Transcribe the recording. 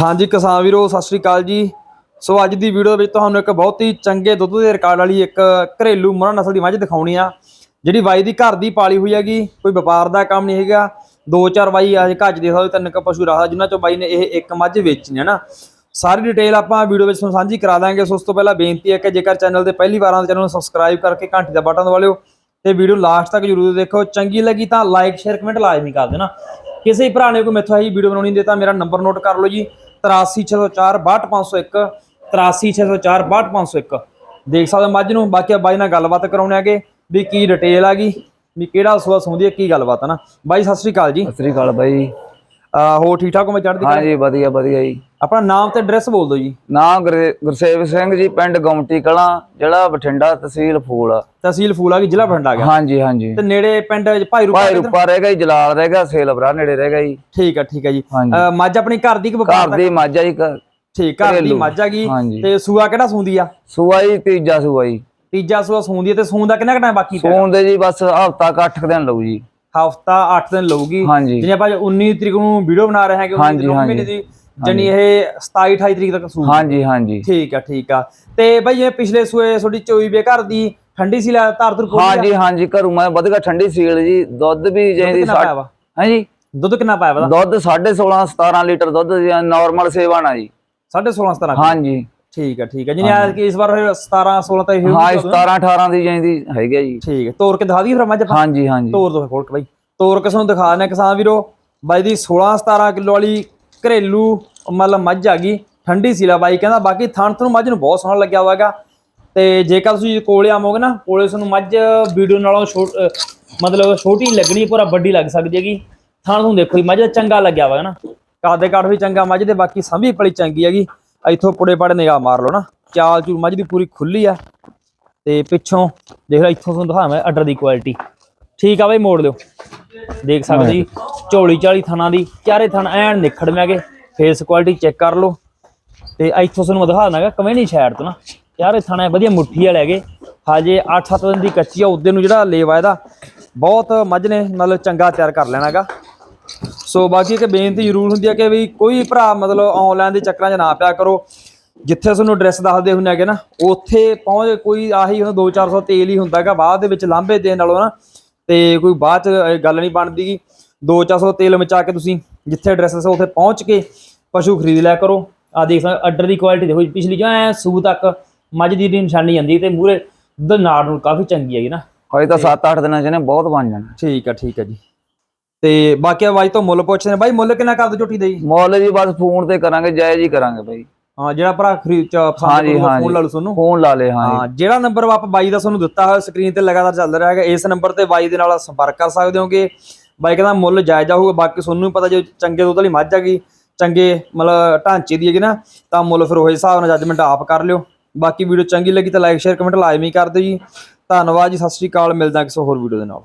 ਹਾਂਜੀ ਕਿਸਾਨ ਵੀਰੋ, ਸਤਿ ਸ੍ਰੀ ਅਕਾਲ ਜੀ। ਸੋ ਅੱਜ ਦੀ ਵੀਡੀਓ ਵਿੱਚ ਤੁਹਾਨੂੰ ਇੱਕ ਬਹੁਤ ਹੀ ਚੰਗੇ ਦੁੱਧ ਦੇ ਰਿਕਾਰਡ ਵਾਲੀ ਇੱਕ ਘਰੇਲੂ ਮੁਰਾ ਨਸਲ ਦੀ ਮੱਝ ਦਿਖਾਉਣੀ ਆ, ਜਿਹੜੀ ਬਾਈ ਦੀ ਘਰ ਦੀ ਪਾਲੀ ਹੋਈ ਹੈਗੀ, ਕੋਈ ਵਪਾਰ ਦਾ ਕੰਮ ਨਹੀਂ ਹੈਗਾ। ਦੋ ਚਾਰ ਬਾਈ ਅੱਜ ਘੱਜ ਦੇ ਸਕਦੇ, ਤਿੰਨ ਕ ਪਸ਼ੂ ਰੱਖਦਾ, ਜਿਨ੍ਹਾਂ ਚੋਂ ਬਾਈ ਨੇ ਇਹ ਇੱਕ ਮੱਝ ਵੇਚਣੀ ਹੈ ਨਾ। ਸਾਰੀ ਡਿਟੇਲ ਆਪਾਂ ਵੀਡੀਓ ਵਿੱਚ ਤੁਹਾਨੂੰ ਸਾਂਝੀ ਕਰਾ ਦਾਂਗੇ। ਸੋ ਉਸ ਤੋਂ ਪਹਿਲਾਂ ਬੇਨਤੀ ਹੈ ਕਿ ਜੇਕਰ ਚੈਨਲ ਤੇ ਪਹਿਲੀ ਵਾਰ ਆਉਂਦੇ ਚੈਨਲ ਨੂੰ ਸਬਸਕ੍ਰਾਈਬ ਕਰਕੇ ਘੰਟੀ ਦਾ ਬਟਨ ਦਬਾ ਲਿਓ ਤੇ ਵੀਡੀਓ ਲਾਸਟ ਤੱਕ ਜਰੂਰ ਦੇਖੋ। ਚੰਗੀ ਲੱਗੀ ਤਾਂ ਲਾਈਕ ਸ਼ੇਅਰ ਕਮੈਂਟ ਲਾਜ਼ਮੀ ਕਰ ਦੇਣਾ। ਕਿਸੇ ਭਰਾ ਨੇ ਕੋਈ ਮੈਥੋਂ ਇਹ ਵੀਡੀਓ ਬਣਾਉਣੀ ਦੇ ਤਾਂ ਮੇਰਾ ਨੰਬਰ ਨੋਟ ਕਰ ਲਓ ਜੀ। 83604 62501 83604 62501 ਦੇਖ ਸਕਦੇ ਹੋ ਮੱਝ ਨੂੰ ਬਾਕੀ ਬਾਈ ਨਾਲ ਗੱਲਬਾਤ ਕਰਾਉਣੇ ਆਗੇ ਵੀ ਕੀ ਡਿਟੇਲ ਆ ਗਈ ਵੀ ਕਿਹੜਾ ਸੂਆ ਸੌਂਦੀ ਹੈ ਕੀ ਗੱਲਬਾਤ ਹੈ ਨਾ। ਬਾਈ ਸਤਿ ਸ੍ਰੀ ਅਕਾਲ ਜੀ। ਸਤਿ ਸ੍ਰੀ ਅਕਾਲ ਬਾਈ। ਹੋਰ ਠੀਕ ਠਾਕ ਹੋ ਮੈਂ ਚੜ੍ਹਦੀ ਕਲਾ? ਹਾਂਜੀ ਵਧੀਆ ਵਧੀਆ ਜੀ। ਆਪਣਾ ਨਾਮ ਤੇ ਐਡਰੈਸ ਬੋਲ ਦਿਓ ਜੀ। ਨਾਮ ਗੁਰ- ਗੁਰਸੇਵ ਸਿੰਘ ਜੀ ਪਿੰਡ ਗੌਮਟੀ ਕਲਾਂ ਜ਼ਿਲ੍ਹਾ ਬਠਿੰਡਾ ਤਹਿਸੀਲ ਫੂਲ। ਤਹਿਸੀਲ ਫੂਲ ਆ ਗਈ ਜ਼ਿਲ੍ਹਾ ਬਠਿੰਡਾ ਗਿਆ? ਹਾਂਜੀ ਹਾਂਜੀ। ਤੇ ਨੇੜੇ ਪਿੰਡ ਭਾਈ ਰੂਪਾ ਭਾਈ ਰੂਪਾ ਰਹਿ ਗਿਆ ਜੀ ਜਲਾਲ ਰਹਿ ਗਿਆ ਸੇਲਵਰਾ ਨੇੜੇ ਰਹਿ ਗਿਆ ਜੀ। ਠੀਕ ਆ ਠੀਕ ਆ ਜੀ। ਹਾਂਜੀ। ਅਹ ਮੱਝ ਆਪਣੀ ਘਰ ਦੀ ਕਿ ਵਪਾਰ ਘਰ ਦੀ ਮੱਝ ਆ ਜੀ ਠੀਕ ਘਰ ਦੀ ਘਰੇਲੂ। ਮੱਝ ਆ ਗਈ। ਹਾਂਜੀ। ਤੇ ਸੂਆ ਕਿਹੜਾ ਸੂੰਦੀ ਆ? ਸੂਆ ਜੀ ਤੀਜਾ ਸੂਆ ਜੀ। ਤੀਜਾ ਸੂਆ ਸੂੰਦੀ ਆ ਤੇ ਸੂਣ ਦਾ ਕਿੰਨਾ ਕੁ ਟਾਈਮ ਬਾਕੀ ਪਿਆ? ਸੂਣ ਦੇ ਜੀ ਬਸ ਹਫਤਾ ਕ 8 ਦਿਨ ਲਊ ਜੀ। ਹਫਤਾ 8 ਦਿਨ ਲਊਗੀ। ਹਾਂਜੀ। ਜਿਵੇਂ ਆਪਾਂ 19 ਤਰੀਕ ਨੂੰ ਵੀਡੀਓ ਬਣਾ ਰਹੇ 19 ਹਾਂਜੀ, ਤਰੀਕ ਨੂੰ ਹਾਂਜੀ। ਮਹੀਨੇ ਦੀ ਜਣੀ ਇਹ 27 28 ਤਰੀਕ ਤੱਕ ਸੂ ਹਾਂਜੀ ਹਾਂਜੀ। ਠੀਕ ਆ ਠੀਕ ਆ। ਤੇ ਬਈ ਇਹ ਪਿਛਲੇ ਸੂਏ ਤੁਹਾਡੀ ਚੋਈ ਵੇ ਘਰ ਦੀ ਠੰਡੀ ਸੀ ਲੈ ਧਾਰ ਧੁਰ? ਹਾਂਜੀ ਹਾਂਜੀ ਘਰੋਂ ਮੈਂ ਵਧੀਆ ਠੰਡੀ ਸੀਲ ਜੀ। ਦੁੱਧ ਵੀ ਵਾ? ਹਾਂਜੀ। ਦੁੱਧ ਕਿੰਨਾ ਪਾਇਆ ਵਾ? ਦੁੱਧ 16.5 17 ਲੀਟਰ ਦੁੱਧ ਨਾਰਮਲ ਸੇਵਾ ਨਾ ਜੀ। 16.5 17 ਹਾਂਜੀ। ਠੀਕ ਆ ਠੀਕ ਆ। ਜਿਹਨੇ ਆ ਕਿ ਇਸ ਵਾਰ ਹੋਏ 17 16 ਤਾਂ ਇਹ ਹਾਂ ਹੋਊਗੀ 17 18 ਦੀ ਜਾਂਦੀ ਹੈਗਾ ਜੀ। ਠੀਕ ਹੈ ਤੋਰ ਕੇ ਦਿਖਾ ਦਈਏ ਫਿਰ ਮੱਝ ਹਾਂਜੀ ਹਾਂਜੀ। ਤੋਰ ਦੋ ਖੋਲ ਕੇ ਬਾਈ। ਤੋਰ ਕੇ ਤੁਹਾਨੂੰ ਦਿਖਾ ਦਿੰਦੇ ਕਿਸਾਨ ਵੀਰੋ। ਬਾਈ ਦੀ 16 17 ਕਿਲੋ ਵਾਲੀ ਘਰੇਲੂ ਮਤਲਬ ਮੱਝ ਆ ਗਈ ਠੰਡੀ ਸੀਲਾ ਬਾਈ ਕਹਿੰਦਾ ਬਾਕੀ ਥਣ ਤੁਹਾਨੂੰ ਮੱਝ ਨੂੰ ਬਹੁਤ ਸੋਹਣਾ ਲੱਗਿਆ ਹੋਵੇਗਾ ਤੇ ਜੇਕਰ ਤੁਸੀਂ ਕੋਲੇ ਆਵੋਗੇ ਨਾ ਕੋਲੇ ਤੁਹਾਨੂੰ ਮੱਝ ਵੀਡੀਓ ਨਾਲੋਂ ਮਤਲਬ ਛੋਟੀ ਲੱਗਣੀ ਪੂਰਾ ਵੱਡੀ ਲੱਗ ਸਕਦੀ ਹੈਗੀ। ਥਣ ਤੁਹਾਨੂੰ ਦੇਖੋ ਜੀ ਮੱਝ ਚੰਗਾ ਲੱਗਿਆ ਹੋਵੇਗਾ ਨਾ। ਕਾਦੇ ਕਾਠ ਵੀ ਚੰਗਾ ਮੱਝ ਦੇ ਬਾਕੀ ਸੰਭੀ ਪਲੀ ਚੰਗੀ ਹੈਗੀ। ਇੱਥੋਂ ਪੁੜੇ ਪੜੇ ਨਿਗਾਹ ਮਾਰ ਲਓ ਨਾ। ਚਾਲ ਚੂਲ ਮੱਝ ਦੀ ਪੂਰੀ ਖੁੱਲੀ ਆ। ਤੇ ਪਿੱਛੋਂ ਦੇਖ ਲੈ ਇੱਥੋਂ ਤੁਹਾਨੂੰ ਦਿਖਾਵਾਂ ਆਰਡਰ ਦੀ ਕੁਆਲਿਟੀ ਠੀਕ ਆ ਬਈ ਮੋੜ ਲਿਓ। ਦੇਖ ਸਕਦੇ ਜੀ ਝੋਲੀ ਚਾਲੀ ਥਣਾ ਦੀ ਚਾਰੇ ਥਣ ਐਨ ਨਿਖੜਮਿਆਗੇ ਫੇਸ ਕੁਆਲਿਟੀ ਚੈੱਕ ਕਰ ਲਓ। ਤੇ ਇੱਥੋਂ ਤੁਹਾਨੂੰ ਮੈਂ ਦਿਖਾ ਦਿੰਦਾਗਾ ਕਮੇਣੀ ਸ਼ਾਇਰ ਤੋਂ ਨਾ। ਯਾਰ ਚਾਰੇ ਥਣਾ ਵਧੀਆ ਮੁੱਠੀ ਵਾਲੇ ਹੈਗੇ। ਹਜੇ 8-7 ਦਿਨ ਦੀ ਕੱਚੀ ਆ ਉਦੋਂ ਨੂੰ ਜਿਹੜਾ ਲੇਵਾ ਇਹਦਾ, ਬਹੁਤ ਮੱਝ ਨੇ ਮਤਲਬ ਚੰਗਾ ਤਿਆਰ ਕਰ ਲੈਣਾਗਾ ਸੋ ਬਾਕੀ ਇੱਕ ਬੇਨਤੀ ਜ਼ਰੂਰ ਹੁੰਦੀ ਹੈ ਕਿ ਵੀ ਕੋਈ ਭਰਾ ਮਤਲਬ ਆਨਲਾਈਨ ਦੇ ਚੱਕਰਾਂ 'ਚ ਨਾ ਪਿਆ ਕਰੋ। ਜਿੱਥੇ ਤੁਹਾਨੂੰ ਐਡਰੈਸ ਦੱਸਦੇ ਹੁੰਦੇ ਹੈਗੇ ਨਾ, ਉੱਥੇ ਪਹੁੰਚ ਕੋਈ ਆਹੀ ਹੁੰਦਾ 2-400 ਤੇਲ ਹੀ ਹੁੰਦਾਗਾ ਬਾਅਦ ਦੇ ਵਿੱਚ ਲਾਂਭੇ ਦੇਣ ਨਾਲੋਂ ਨਾ। ਤੇ ਕੋਈ ਬਾਅਦ 'ਚ ਗੱਲ ਨਹੀਂ ਬਣਦੀਗੀ 2-400 ਤੇਲ ਮਚਾ ਕੇ ਤੁਸੀਂ ਜਿੱਥੇ ਐਡਰੈਸ ਦੱਸੋ, ਉੱਥੇ ਪਹੁੰਚ ਕੇ ਪਸ਼ੂ ਖਰੀਦ ਲਿਆ ਕਰੋ। ਆ ਦੇਖ ਸਕਦੇ ਆਰਡਰ ਦੀ ਕੁਆਲਿਟੀ ਦੇਖੋ ਪਿਛਲੀ ਜੋ ਐ ਸੂ ਤੱਕ ਮੱਝ ਦੀ ਦੀ ਨਿਸ਼ਾਨੀ ਜਾਂਦੀ ਤੇ ਮੂਰੇ ਦੁੱਧ ਨਾੜ ਨੂੰ ਕਾਫੀ ਚੰਗੀ ਹੈਗੀ ਨਾ। ਹਜੇ ਤਾਂ 7-8 ਦਿਨਾਂ ਚ ਨੇ ਬਹੁਤ ਬਣ ਜਾਣਾ। ਠੀਕ ਆ ਠੀਕ ਆ ਜੀ। ਤੇ ਬਾਕੀ ਆਵਾਜ਼ ਤੋਂ ਮੁੱਲ ਪੁੱਛਦੇ ਨੇ ਬਾਈ ਮੁੱਲ ਕਿੰਨਾ ਕਰ ਦੋ ਝੋਟੀ ਦਾ ਜੀ? ਮੁੱਲ ਜੀ ਬਸ ਫੋਨ ਤੇ ਕਰਾਂਗੇ ਜਾਇਜ਼ ਹੀ ਕਰਾਂਗੇ ਬਾਈ। ਹਾਂ ਜਿਹੜਾ ਭਰਾ ਖਰੀਦ ਚ ਪਸੰਦ ਕਰੂਗਾ। ਫੋਨ ਲਾ ਲਓ ਤੁਹਾਨੂੰ। ਫੋਨ ਲਾ ਲੇ ਹਾਂ ਹਾਂ ਜਿਹੜਾ ਨੰਬਰ ਆਪ ਬਾਈ ਦਾ ਤੁਹਾਨੂੰ ਦਿੱਤਾ ਹੋਇਆ ਸਕਰੀਨ ਤੇ ਲਗਾਤਾਰ ਚੱਲ ਰਿਹਾ ਹੈਗਾ ਇਸ ਨੰਬਰ ਤੇ ਬਾਈ ਦੇ ਨਾਲ ਸੰਪਰਕ ਕਰ ਸਕਦੇ ਹੋਗੇ। ਬਾਈ ਕਹਿੰਦਾ ਮੁੱਲ ਜਾਇਜ਼ ਹੋਊਗਾ ਬਾਕੀ ਤੁਹਾਨੂੰ ਵੀ ਪਤਾ ਜੇ ਚੰਗੇ ਦੁੱਧ ਵਾਲੀ ਮੱਝ ਹੈਗੀ ਚੰਗੇ ਮਤਲਬ ਢਾਂਚੇ ਦੀ ਹੈਗੀ ਨਾ, ਤਾਂ ਮੁੱਲ ਫਿਰ ਉਹੇ ਹਿਸਾਬ ਨਾਲ ਜੱਜਮੈਂਟ ਆਪ ਕਰ ਲਿਓ। ਬਾਕੀ ਵੀਡੀਓ ਚੰਗੀ ਲੱਗੀ ਤਾਂ ਲਾਈਕ ਸ਼ੇਅਰ ਕਮੈਂਟ ਲਾਜ਼ਮੀ ਕਰ ਦਿਓ ਜੀ। ਧੰਨਵਾਦ ਜੀ, ਸਤਿ ਸ਼੍ਰੀ ਅਕਾਲ, ਮਿਲਦਾ ਕਿਸੇ ਹੋਰ ਵੀਡੀਓ ਦੇ ਨਾਲ।